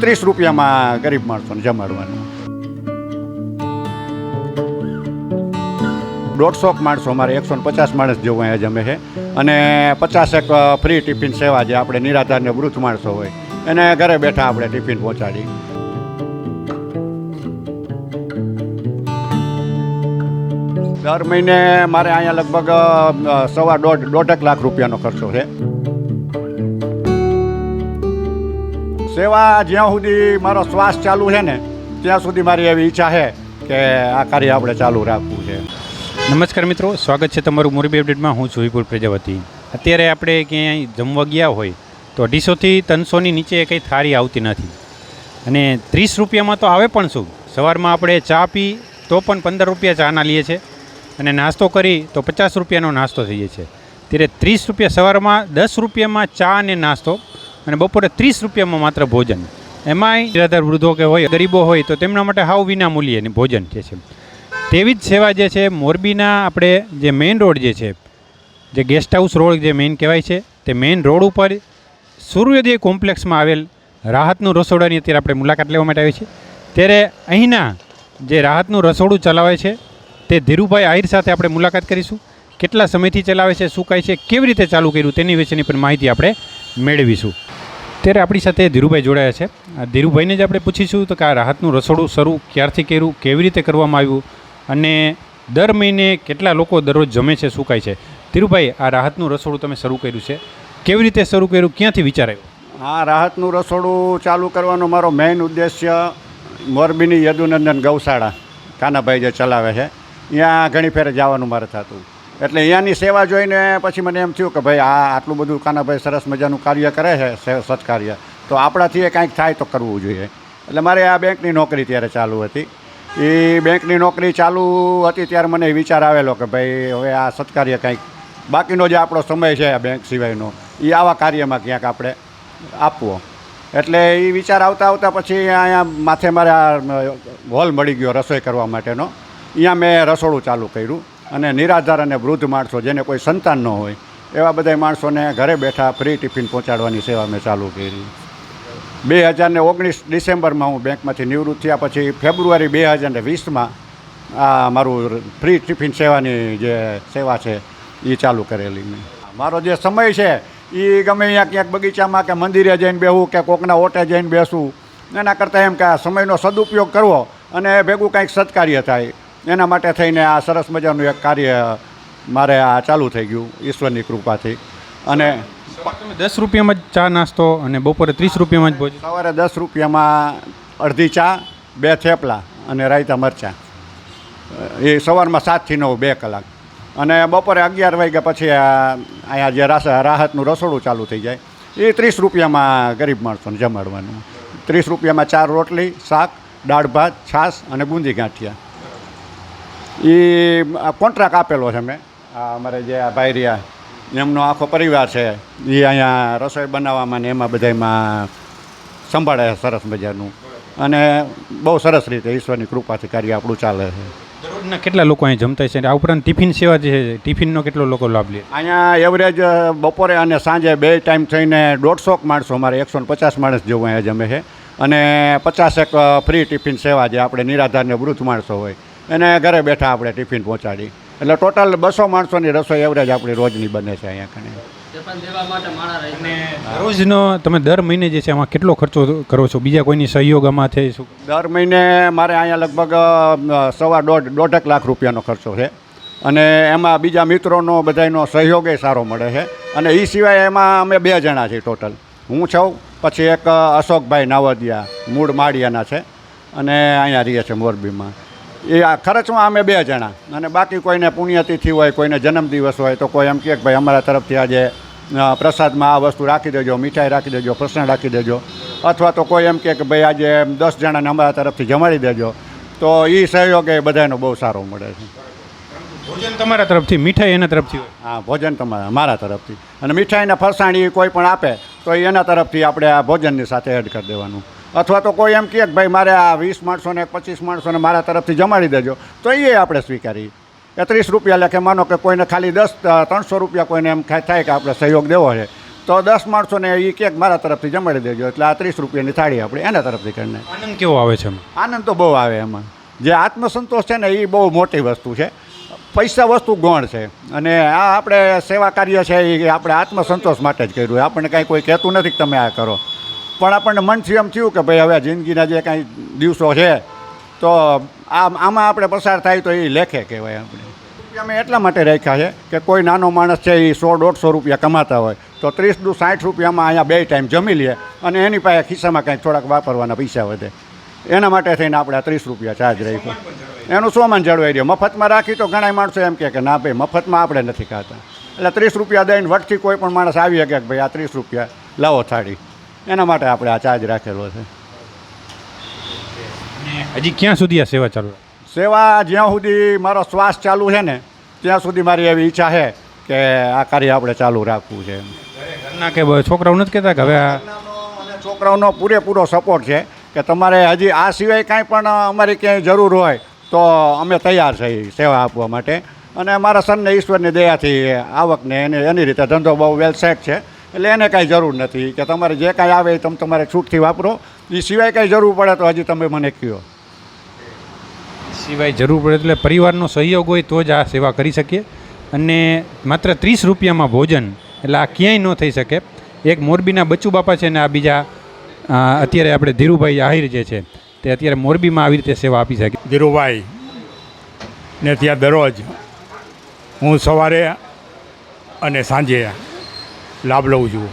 ત્રીસ રૂપિયામાં ગરીબ માણસોને જમાડવાનું. દોઢસો માણસો અમારે, એકસો પચાસ માણસ જેવું અહીંયા જમે છે. અને પચાસેક ફ્રી ટિફિન સેવા જે આપણે નિરાધાર ને વૃદ્ધ માણસો હોય, એને ઘરે બેઠા આપણે ટિફિન પહોંચાડી દર મહિને મારે અહીંયા લગભગ સવા દોઢ દોઢેક લાખ રૂપિયાનો ખર્ચો છે. સેવા જ્યાં સુધી મારો શ્વાસ ચાલુ છે ને, ત્યાં સુધી મારી એવી ઈચ્છા છે કે આ કાર્ય આપણે ચાલુ રાખવું છે. નમસ્કાર મિત્રો, સ્વાગત છે તમારું મોરબી અપડેટમાં. હું જોઈપુર પ્રજાપતિ. અત્યારે આપણે ક્યાંય જમવા ગયા હોય તો અઢીસોથી ત્રણસોની નીચે કંઈ થાળી આવતી નથી. અને ત્રીસ રૂપિયામાં તો આવે પણ શું? સવારમાં આપણે ચા પી તો પણ પંદર રૂપિયા ચાના લઈએ છીએ અને નાસ્તો કરી તો પચાસ રૂપિયાનો નાસ્તો થઈ જાય છે. ત્યારે ત્રીસ રૂપિયા સવારમાં, દસ રૂપિયામાં ચા અને નાસ્તો અને બપોરે ત્રીસ રૂપિયામાં માત્ર ભોજન. એમાંય નિરાધાર વૃદ્ધો કે હોય, ગરીબો હોય, તો તેમના માટે હાવ વિના મૂલ્યની ભોજન જે છે. તેવી જ સેવા જે છે, મોરબીના આપણે જે મેઇન રોડ જે છે, જે ગેસ્ટ હાઉસ રોડ જે મેઇન કહેવાય છે, તે મેઇન રોડ ઉપર સૂર્યોદય કોમ્પ્લેક્સમાં આવેલ રાહતનું રસોડાની અત્યારે આપણે મુલાકાત લેવા માટે આવી છે. ત્યારે અહીંના જે રાહતનું રસોડું ચલાવે છે, તે ધીરુભાઈ આહિર સાથે આપણે મુલાકાત કરીશું. કેટલા સમયથી ચલાવે છે, શું કહે છે, કેવી રીતે ચાલુ કર્યું તેની વિશેની પણ માહિતી આપણે મેળવીશું. ત્યારે આપણી સાથે ધીરુભાઈ જોડાયા છે. ધીરુભાઈને જ આપણે પૂછીશું તો કે આ રાહતનું રસોડું શરૂ ક્યારથી કર્યું, કેવી રીતે કરવામાં આવ્યું અને દર મહિને કેટલા લોકો દરરોજ જમે છે, શું કાંઈ છે? ધીરુભાઈ, આ રાહતનું રસોડું તમે શરૂ કર્યું છે. કેવી રીતે શરૂ કર્યું, ક્યાંથી વિચાર આવ્યો આ રાહતનું રસોડું ચાલુ કરવાનો મારો મેઇન ઉદ્દેશ્ય મોરબીની યદુનંદન ગૌશાળા, કાનાભાઈ જે ચલાવે છે. ત્યાં ઘણી ફેરે જવાનું મારે થતું. એટલે અહીંયાની સેવા જોઈને પછી મને એમ થયું કે ભાઈ આ આટલું બધું કાનાભાઈ સરસ મજાનું કાર્ય કરે છે સત્કાર્ય. તો આપણાથી એ કાંઈક થાય તો કરવું જોઈએ. એટલે મારે આ બેંકની નોકરી ત્યારે ચાલુ હતી. એ બેંકની નોકરી ચાલુ હતી ત્યારે મને વિચાર આવેલો કે ભાઈ હવે આ સત્કાર્ય કંઈક બાકીનો જે આપણો સમય છે આ બેંક સિવાયનો એ આવા કાર્યમાં ક્યાંક આપણે આપવો. એટલે એ વિચાર આવતા આવતા પછી અહીંયા માથે મારે હોલ મળી ગયો રસોઈ કરવા માટેનો. અહીંયા મેં રસોડું ચાલુ કર્યું. અને નિરાધાર અને વૃદ્ધ માણસો જેને કોઈ સંતાન ન હોય, એવા બધા માણસોને ઘરે બેઠા ફ્રી ટિફિન પહોંચાડવાની સેવા મેં ચાલુ કરી. બે હજારને ઓગણીસ ડિસેમ્બરમાં હું બેંકમાંથી નિવૃત્ત થયા પછી ફેબ્રુઆરી બે હજાર ને વીસમાં આ મારું ફ્રી ટિફિન સેવાની જે સેવા છે એ ચાલુ કરેલી મેં. મારો જે સમય છે એ ગમે અહીંયા ક્યાંક બગીચામાં કે મંદિરે જઈને બેસવું કે કોકના ઓટે જઈને બેસવું એના કરતાં એમ કે આ સમયનો સદુપયોગ કરવો અને ભેગું કાંઈક સત્કાર્ય થાય. એના માટે થઈને આ સરસ મજાનું એક કાર્ય મારે આ ચાલુ થઈ ગયું ઈશ્વરની કૃપાથી. અને દસ રૂપિયામાં જ ચા નાસ્તો અને બપોરે ત્રીસ રૂપિયામાં જ ભોજન? સવારે દસ રૂપિયામાં અડધી ચા બે થેપલા અને રાયતા મરચાં. એ સવારમાં સાતથી નવ બે કલાક. અને બપોરે અગિયાર વાગ્યા પછી અહીંયા જે રાસ રાહતનું રસોડું ચાલુ થઈ જાય. એ ત્રીસ રૂપિયામાં ગરીબ માણસોને જમાડવાનું. ત્રીસ રૂપિયામાં ચાર રોટલી શાક દાળ ભાત છાશ અને બુંદી ગાંઠિયા. એ કોન્ટ્રાક્ટ આપેલો છે મેં. આ અમારે જે આ ભાઈ રહ્યા એમનો આખો પરિવાર છે. એ અહીંયા રસોઈ બનાવવામાં ને એમાં બધામાં સંભાળે છે સરસ મજાનું. અને બહુ સરસ રીતે ઈશ્વરની કૃપાથી કાર્ય આપણું ચાલે છે. દરરોજના કેટલા લોકો અહીં જમતા છે આ ઉપરાંત ટિફિન સેવા જે છે ટિફિનનો કેટલો લોકો લાભ લે? અહીંયા એવરેજ બપોરે અને સાંજે બે ટાઈમ થઈને દોઢસોક માણસો અમારે એકસો ને પચાસ માણસ જેવું અહીંયા જમે છે. અને પચાસેક ફ્રી ટિફિન સેવા જે આપણે નિરાધારને વૃદ્ધ માણસો હોય એને ઘરે બેઠા આપણે ટિફિન પહોંચાડી. એટલે ટોટલ બસો માણસોની રસોઈ એવરેજ આપણી રોજની બને છે અહીંયા કને. રોજનો તમે દર મહિને જે છે એમાં કેટલો ખર્ચો કરો છો? બીજા કોઈની સહયોગ આમાં થઈ શું? દર મહિને મારે અહીંયા લગભગ સવા દોઢ દોઢેક લાખ રૂપિયાનો ખર્ચો છે. અને એમાં બીજા મિત્રોનો બધાયનો એ સારો મળે છે. અને એ સિવાય એમાં અમે બે જણા છીએ ટોટલ હું છું પછી એક અશોકભાઈ નાવદિયા મૂળ માળિયાના છે. અને અહીંયા રહીએ છે મોરબીમાં. એ આ ખર્ચમાં અમે બે જણા. અને બાકી કોઈને પુણ્યતિથિ હોય કોઈને જન્મદિવસ હોય તો કોઈ એમ કહે કે ભાઈ અમારા તરફથી આજે પ્રસાદમાં આ વસ્તુ રાખી દેજો મીઠાઈ રાખી દેજો પ્રસણ રાખી દેજો. અથવા તો કોઈ એમ કહે કે ભાઈ આજે દસ જણાને અમારા તરફથી જમાડી દેજો. તો એ સહયોગ એ બધાનો બહુ સારો મળે છે. ભોજન તમારા તરફથી મીઠાઈ એના તરફથી હોય? હા ભોજન તમારા મારા તરફથી. અને મીઠાઈને ફરસાણી કોઈ પણ આપે તો એના તરફથી આપણે આ ભોજનની સાથે એડ કરી દેવાનું. અથવા તો કોઈ એમ કહે કે ભાઈ મારે આ વીસ માણસોને પચીસ માણસોને મારા તરફથી જમાડી દેજો તો એ આપણે સ્વીકારી એ ત્રીસ રૂપિયા લખે માનો કે કોઈને ખાલી દસ ત્રણસો રૂપિયા કોઈને એમ થાય કે આપણે સહયોગ દેવો છે તો દસ માણસોને એ કે મારા તરફથી જમાડી દેજો એટલે આ ત્રીસ રૂપિયાની થાળી આપણે એના તરફથી કરીને આનંદ કેવો આવે છે એમાં? આનંદ તો બહુ આવે એમાં. જે આત્મસંતોષ છે ને એ બહુ મોટી વસ્તુ છે. પૈસા વસ્તુ ગૌણ છે. અને આ આપણે સેવા કાર્ય છે એ આપણે આત્મસંતોષ માટે જ કર્યું આપણને કાંઈ કોઈ કહેતું નથી કે તમે આ કરો. પણ આપણને મનથી એમ થયું કે ભાઈ હવે જિંદગીના જે કાંઈ દિવસો છે, તો આ આમાં આપણે પસાર થાય તો એ લેખે કહેવાય આપણે. અમે એટલા માટે રાખ્યા છે કે કોઈ નાનો માણસ છે એ સો, દોઢસો રૂપિયા કમાતા હોય, તો ત્રીસ દુ સાઠ રૂપિયામાં અહીંયા બે ટાઈમ જમી લે અને એની પાસે ખિસ્સામાં કાંઈ થોડાક વાપરવાના પૈસા વધે. એના માટે થઈને આપણે આ ત્રીસ રૂપિયા ચાર્જ રાખ્યો. એનું સોમાન જળવાઈ રહ્યો. મફતમાં રાખી તો ઘણા માણસો એમ કહે કે ના ભાઈ, મફતમાં આપણે નથી ખાતા. એટલે ત્રીસ રૂપિયા દઈને વટથી કોઈ પણ માણસ આવી શકે કે ભાઈ આ ત્રીસ રૂપિયા લાવો થાળી. એના માટે આપણે આ ચાર્જ રાખેલો છે. હજી ક્યાં સુધી આ સેવા ચાલુ સેવા જ્યાં સુધી મારો શ્વાસ ચાલુ છે ને ત્યાં સુધી મારી એવી ઈચ્છા છે કે આ કાર્ય આપણે ચાલુ રાખવું છે. ઘરના કે છોકરાઓ નથી કહેતા કે હવે આ અને છોકરાઓનો પૂરેપૂરો સપોર્ટ છે કે તમારે હજી આ સિવાય કાંઈ પણ અમારી ક્યાંય જરૂર હોય તો અમે તૈયાર છીએ સેવા આપવા માટે. અને મારા સનને ઈશ્વરની દયાથી આવકને એને એની રીતે ધંધો બહુ વેલ સેટ છે. એટલે એને કાંઈ જરૂર નથી. કે તમારે જે કાંઈ આવે એ તમે તમારે છૂટથી વાપરો. એ સિવાય કાંઈ જરૂર પડે તો હજી તમે મને કહો સિવાય જરૂર પડે એટલે પરિવારનો સહયોગ હોય તો જ આ સેવા કરી શકીએ. અને માત્ર ત્રીસ રૂપિયામાં ભોજન એટલે આ ક્યાંય ન થઈ શકે. એક મોરબીના બચ્ચુ બાપા છે ને આ બીજા અત્યારે આપણે ધીરુભાઈ આહિર જે છે તે અત્યારે મોરબીમાં આવી રીતે સેવા આપી શકે. ધીરુભાઈ ને ત્યાં દરરોજ હું સવારે અને સાંજે લાભ લઉં છું.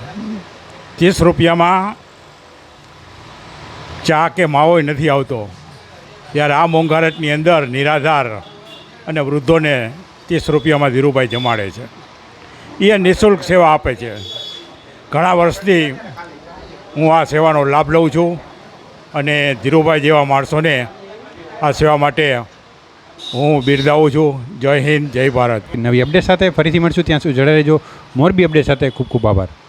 ત્રીસ રૂપિયામાં ચા કે માવો નથી આવતો. ત્યારે આ મોંઘારતની અંદર નિરાધાર અને વૃદ્ધોને ત્રીસ રૂપિયામાં ધીરુભાઈ જમાડે છે. એ નિઃશુલ્ક સેવા આપે છે. ઘણા વર્ષથી હું આ સેવાનો લાભ લઉં છું અને ધીરુભાઈ જેવા માણસોને આ સેવા માટે હું બિરદાવું છું. જય હિન્દ, જય ભારત. નવી અપડેટ સાથે ફરીથી મળશું. ત્યાં સુધી જડે રહેજો. મોરબી અપડેટ સાથે ખૂબ ખૂબ આભાર.